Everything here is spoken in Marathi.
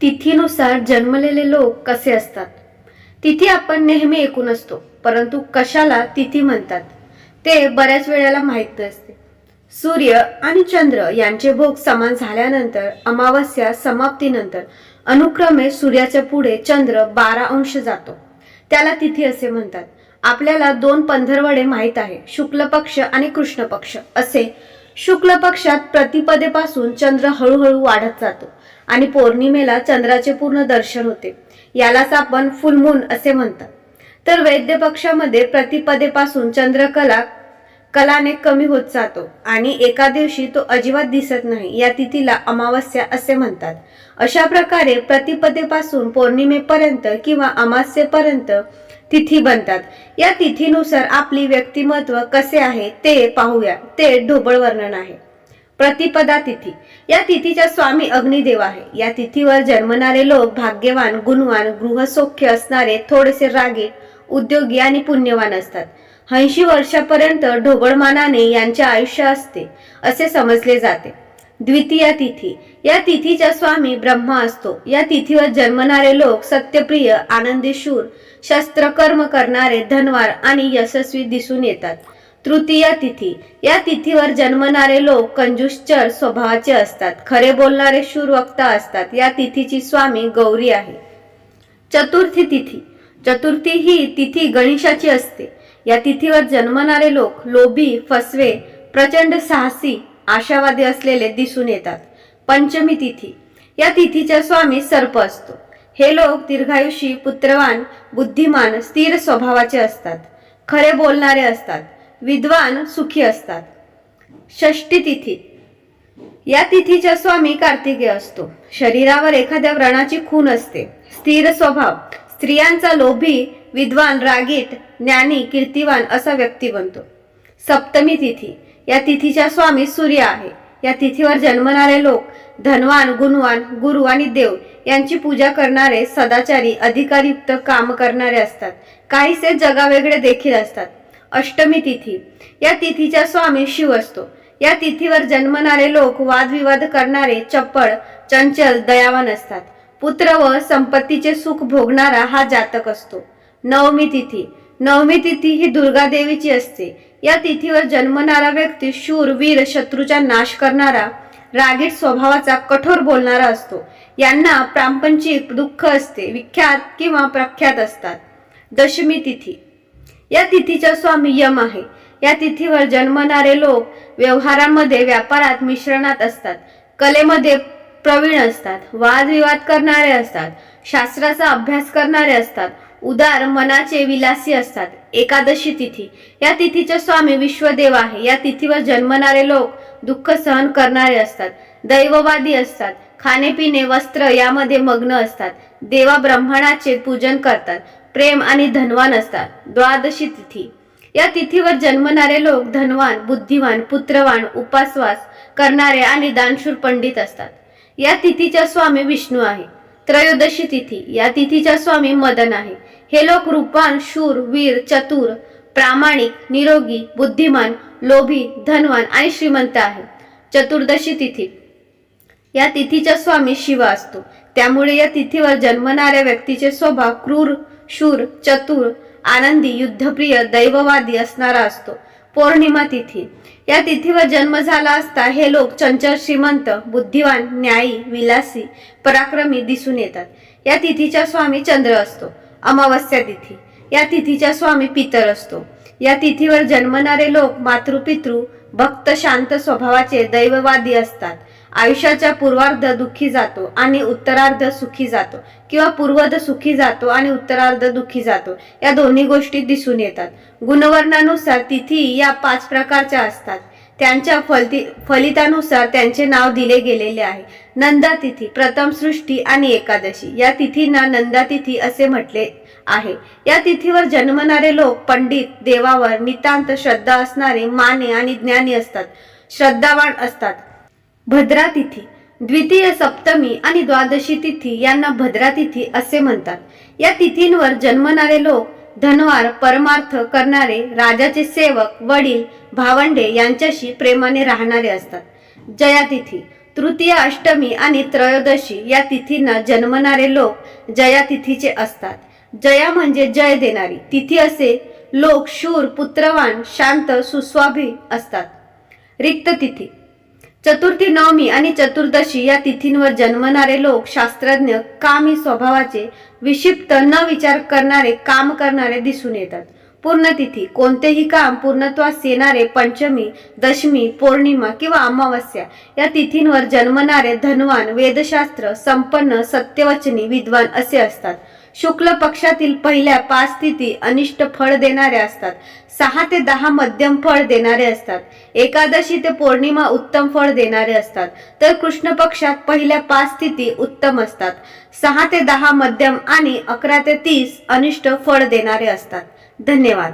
तिथीनुसार जन्मलेले लोक कसे असतात? तिथी आपण नेहमी ऐकून असतो परंतु कशाला तिथी म्हणतात? ते बऱ्याच वेळेला माहीत नसते. सूर्य आणि चंद्र यांचे भोग समान झाल्यानंतर अमावस्या समाप्तीनंतर अनुक्रमे सूर्याच्या पुढे चंद्र बारा अंश जातो. त्याला तिथी असे म्हणतात. आपल्याला दोन पंधरवडे माहीत आहे शुक्ल पक्ष आणि कृष्ण पक्ष असे शुक्ल पक्षात प्रतिपदेपासून चंद्र हळूहळू वाढत जातो आणि पौर्णिमेला चंद्राचे पूर्ण दर्शन होते. यालाच आपण फुलमून असे म्हणतात. तर वैद्य पक्षामध्ये प्रतिपदेपासून चंद्रकला कलाने कमी होत जातो आणि एका दिवशी तो अजिबात दिसत नाही या तिथीला अमावस्या असे म्हणतात. अशा प्रकारे प्रतिपदेपासून पौर्णिमेपर्यंत किंवा अमास्येपर्यंत तिथी बनतात. या तिथीनुसार आपली व्यक्तिमत्व कसे आहे ते पाहूया. ते ढोबळ वर्णन आहे. प्रतिपदा तिथी. या तिथीच्या स्वामी अग्निदेव आहे. या तिथीवर जन्मणारे लोक भाग्यवान गुणवान गृहसौख्य असणारे थोडेसे रागीट उद्योगी आणि पुण्यवान असतात. ऐंशी वर्षापर्यंत ढोबळमानाने यांचे आयुष्य असते असे समजले जाते. द्वितीया तिथी. या तिथीचा स्वामी ब्रह्मा असतो. या तिथीवर जन्मणारे लोक सत्यप्रिय आनंदी शूर शस्त्रकर्म करणारे धनवार आणि यशस्वी दिसून येतात. तृतीय तिथी. या तिथीवर जन्मणारे लोक कंजूसचर स्वभावाचे असतात. खरे बोलणारे शूर वक्ता असतात. या तिथीची स्वामी गौरी आहे. चतुर्थी तिथी. चतुर्थी ही तिथी गणेशाची असते. या तिथीवर जन्मणारे लोक लोभी फसवे प्रचंड साहसी आशावादी असलेले दिसून येतात. पंचमी तिथी. या तिथीचा स्वामी सर्प असतो. हे लोक दीर्घायुषी पुत्रवान बुद्धिमान स्थिर स्वभावाचे असतात. खरे बोलणारे असतात. विद्वान सुखी असतात. षष्टी तिथी. या तिथीचा स्वामी कार्तिकेय असतो. शरीरावर एखाद्या व्रणाची खून असते. स्थिर स्वभाव. स्त्रियांचा लोभी विद्वान रागीट ज्ञानी कीर्तिवान असा व्यक्ती बनतो. सप्तमी तिथी. या तिथीचा स्वामी सूर्य आहे. या तिथीवर जन्मणारे लोक धनवान गुणवान गुरु आणि देव यांची पूजा करणारे सदाचारी अधिकारयुक्त काम करणारे असतात. काहीसे जगावेगळे देखील असतात. अष्टमी तिथी. या तिथीचा स्वामी शिव असतो. या तिथीवर जन्मणारे लोक वादविवाद करणारे चप्पळ चंचल दयावान असतात. पुत्र व संपत्तीचे सुख भोगणारा हा जातक असतो. नवमी तिथी. नवमी तिथी ही दुर्गा देवीची असते. या तिथीवर जन्मणारा व्यक्ती शूर वीर शत्रूचा नाश करणारा रागीट स्वभावाचा कठोर बोलणारा असतो. यांना प्रापंचिक दुःख असते विख्यात किंवा प्रख्यात असतात. दशमी तिथी. या तिथीचा स्वामी यम आहे. या तिथीवर जन्मणारे लोक व्यवहारामध्ये व्यापारात मिश्रणात असतात. कलेमध्ये प्रवीण असतात. वादविवाद करणारे असतात. शास्त्राचा अभ्यास करणारे असतात. उदार मनाचे विलासी असतात. एकादशी तिथी. या तिथीचे स्वामी विश्वदेव आहे. या तिथीवर जन्मणारे लोक दुःख सहन करणारे असतात. दैववादी असतात. खाणेपिणे वस्त्र यामध्ये मग्न असतात. देवा ब्रह्मणाचे पूजन करतात. प्रेम आणि धनवान असतात. द्वादशी तिथी. या तिथीवर जन्मणारे लोक धनवान बुद्धिवान पुत्रवान उपासवास करणारे आणि दानशूर पंडित असतात. या तिथीचा स्वामी विष्णू आहे. त्रयोदशी तिथी. या तिथीचा स्वामी मदन आहे. हे लोक रूपान शूर वीर चतुर प्रामाणिक निरोगी बुद्धिमान लोभी धनवान आणि श्रीमंत आहे. चतुर्दशी तिथी. या तिथीचा स्वामी शिव असतो. त्यामुळे या तिथीवर जन्मणाऱ्या व्यक्तीचे स्वभाव क्रूर शूर चतुर आनंदी युद्धप्रिय दैववादी असणारा असतो. पौर्णिमा तिथी. या तिथीवर जन्म झाला असता हे लोक चंचल श्रीमंत बुद्धिवान न्यायी विलासी पराक्रमी दिसून येतात. या तिथीचा स्वामी चंद्र असतो. अमावस्या तिथी. या तिथीचा स्वामी पितर असतो. या तिथीवर जन्मणारे लोक मातृपितृ भक्त शांत स्वभावाचे दैववादी असतात. आयुष्याच्या पूर्वार्ध दुःखी जातो आणि उत्तरार्ध सुखी जातो किंवा पूर्वध सुखी जातो आणि उत्तरार्ध दुःखी जातो. या दोन्ही गोष्टी दिसून येतात. गुणवर्णानुसार तिथी या पाच प्रकारच्या असतात. त्यांच्या फलती फलितानुसार त्यांचे नाव दिले गेलेले आहे. नंदा तिथी प्रथम सृष्टी आणि एकादशी. या तिथींना नंदा तिथी असे म्हटले आहे. या तिथीवर जन्मणारे लोक पंडित देवावर नितांत श्रद्धा असणारे माने आणि ज्ञानी असतात. श्रद्धावान असतात. भद्रा तिथी द्वितीय सप्तमी आणि द्वादशी तिथी यांना भद्रा तिथी असे म्हणतात. या तिथींवर जन्मणारे लोक धनवार परमार्थ करणारे राजाचे सेवक वडील भावंडे यांच्याशी प्रेमाने राहणारे असतात. जयातिथी तृतीय अष्टमी आणि त्रयोदशी या तिथींना जन्मणारे लोक जयातिथीचे असतात. जया म्हणजे जय देणारी. तिथी असे लोक शूर पुत्रवान शांत सुस्वाभी असतात. रिक्त तिथी चतुर्थी नवमी आणि चतुर्दशी या तिथींवर जन्मणारे लोक शास्त्रज्ञ कामी स्वभावाचे विक्षिप्त न विचार करणारे काम करणारे दिसून येतात. पूर्णतिथी कोणतेही काम पूर्णत्वास येणारे पंचमी दशमी पौर्णिमा किंवा अमावस्या या तिथींवर जन्मणारे धनवान वेदशास्त्र संपन्न सत्यवचनी विद्वान असे असतात. शुक्ल पक्षातील पहिल्या पाच स्थिती अनिष्ट फळ देणारे असतात. सहा ते दहा मध्यम फळ देणारे असतात. एकादशी ते पौर्णिमा उत्तम फळ देणारे असतात. तर कृष्ण पक्षात पहिल्या पाच स्थिती उत्तम असतात. सहा ते दहा मध्यम आणि अकरा ते तीस अनिष्ट फळ देणारे असतात. धन्यवाद.